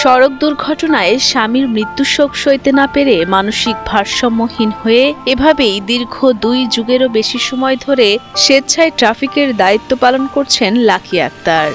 সড়ক দুর্ঘটনায় স্বামীর মৃত্যু শোক সইতে না পেরে মানসিক ভারসাম্যহীন হয়ে এভাবেই দীর্ঘ দুই যুগেরও বেশি সময় ধরে স্বেচ্ছায় ট্রাফিকের দায়িত্ব পালন করছেন লাকি আক্তার।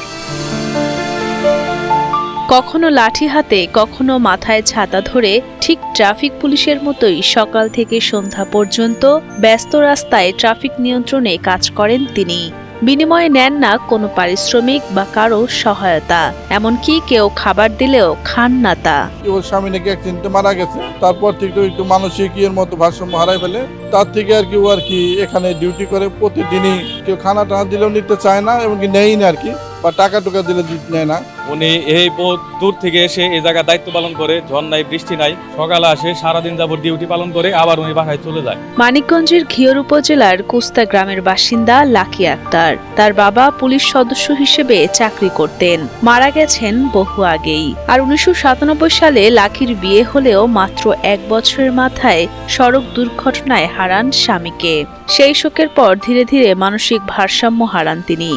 কখনো লাঠি হাতে, কখনো মাথায় ছাতা ধরে ঠিক ট্রাফিক পুলিশের মতোই সকাল থেকে সন্ধ্যা পর্যন্ত ব্যস্ত রাস্তায় ট্রাফিক নিয়ন্ত্রণে কাজ করেন তিনি। বিনিময়ে নেন না কোনো পারিশ্রমিক বা কারও সহায়তা, এমনকি কেউ খাবার দিলেও খান না তা। ওর স্বামী নাকি অ্যাক্সিডেন্টে মারা গেছে, তারপর থেকে একটু মানসিক ইয়ের মতো ভারসাম্য হারাই ফেলে, তার থেকে আর কি ও আর কি এখানে ডিউটি করে প্রতিদিনই কেউ খানা টানা দিলেও নিতে চায় না, এমনকি নেই না আর কি। বা টাকা টুকা দিলে নেয় না। উনি এই বহু দূর থেকে এসে এই জায়গায় দায়িত্ব পালন করে ঝড় নাই বৃষ্টি নাই সকালে আসে সারাদিন যাবত ডিউটি পালন করে আবার উনি বাসায় চলে যায়। মানিকগঞ্জের ঘিওর উপজেলার কুস্তা গ্রামের বাসিন্দা লাকি আক্তার। তার বাবা পুলিশ সদস্য হিসেবে চাকরি করতেন। মারা গেছেন বহু আগেই। আর উনিশশো সাতানব্বই সালে লাকির বিয়ে হলেও মাত্র এক বছরের মাথায় সড়ক দুর্ঘটনায় হারান স্বামীকে। সেই শোকের পর ধীরে ধীরে মানসিক ভারসাম্য হারান তিনি।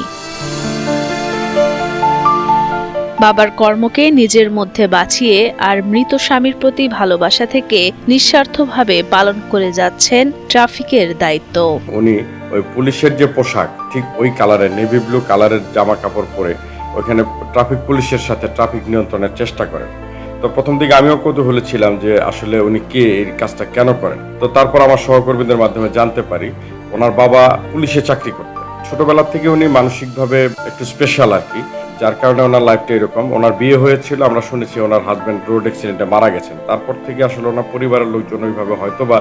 বাবার কর্মকে নিজের মধ্যে বাঁচিয়ে আর মৃত স্বামীর প্রতি ভালোবাসা থেকে নিঃস্বার্থভাবে পালন করে যাচ্ছেন ট্রাফিকের দায়িত্ব। উনি ওই পুলিশের যে পোশাক, ঠিক ওই কালারের, নেভি ব্লু কালারের জামা কাপড় পরে ওখানে ট্রাফিক পুলিশের সাথে ট্রাফিক নিয়ন্ত্রণের চেষ্টা করেন। তো প্রথম দিকে আমিও কৌতূহলী ছিলাম যে আসলে উনি কে এই কাজটা কেন করেন? তো তারপর আমার সহকর্মীদের মাধ্যমে জানতে পারি, ওনার বাবা পুলিশে চাকরি করতেন। ছোটবেলা থেকে উনি মানসিকভাবে একটু স্পেশাল আর কি। যার কারণে ওনার লাইফটা এরকম। ওনার বিয়ে হয়েছিল, আমরা শুনেছি ওনার হাজব্যান্ড রোড অ্যাক্সিডেন্টে মারা গেছেন। তারপর থেকে আসলে ওনার পরিবারের লোকজন ওইভাবে হয়তো বা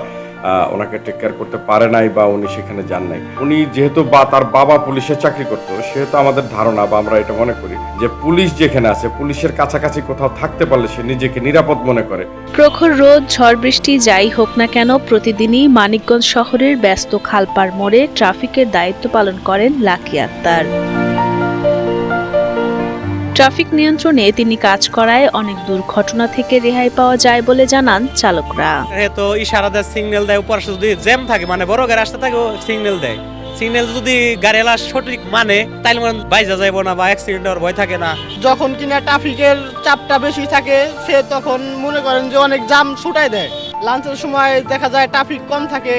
ওনাকে টেক কেয়ার করতে পারে নাই বা উনি সেখানে যান নাই। উনি যেহেতু বা, তার বাবা পুলিশে চাকরি করতো, সেহেতু আমাদের ধারণা বা আমরা এটা মনে করি যে পুলিশ যেখানে আছে, পুলিশের কাছাকাছি কোথাও থাকতে পারলে সে নিজেকে নিরাপদ মনে করে। প্রখর রোদ, ঝড় বৃষ্টি, যাই হোক না কেন, প্রতিদিনই মানিকগঞ্জ শহরের ব্যস্ত খালপার মোড়ে ট্রাফিকের দায়িত্ব পালন করেন লাকি আক্তার। ট্রাফিক নিয়ন্ত্রণে তিনি কাজ করায় অনেক দুর্ঘটনা থেকে রেহাই পাওয়া যায় বলে জানান চালকরা। তো ইশারা দেয় সিগন্যাল দেয় উপর যদি জ্যাম থাকে মানে বড় গাড়ি আসতে থাকে সিগন্যাল দেয়। সিগন্যাল যদি গাড়িওয়ালা সঠিক মানে তাইলে মনে বাইজা যাইব না বা অ্যাক্সিডেন্ট হওয়ার ভয় থাকে না। যখন কিনা ট্রাফিকের চাপটা বেশি থাকে সে তখন মনে করেন যে অনেক জাম ছুটাই দেয়। লাঞ্চের সময় দেখা যায় ট্রাফিক কম থাকে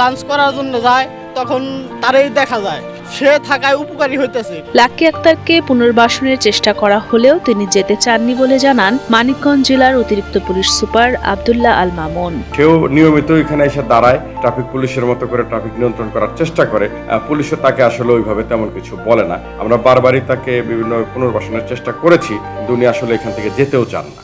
লাঞ্চ করার জন্য যায়। তখন তারই দেখা যায়। সে থাকায় উপকারী হইতেছে। লাকি আক্তারকে পুনর্বাসনের চেষ্টা করা হলেও তিনি যেতে চাননি বলে জানান মানিকগঞ্জ জেলার অতিরিক্ত পুলিশ সুপার আবদুল্লাহ আল মামুন। সেও নিয়মিত এখানে এসে দাঁড়ায় ট্রাফিক পুলিশের মতো করে ট্রাফিক নিয়ন্ত্রণ করার চেষ্টা করে পুলিশও তাকে আসলে ওইভাবে তেমন কিছু বলে না। আমরা বারবারই তাকে বিভিন্ন পুনর্বাসনের চেষ্টা করেছি দুনিয়া আসলে এখান থেকে যেতেও চান না।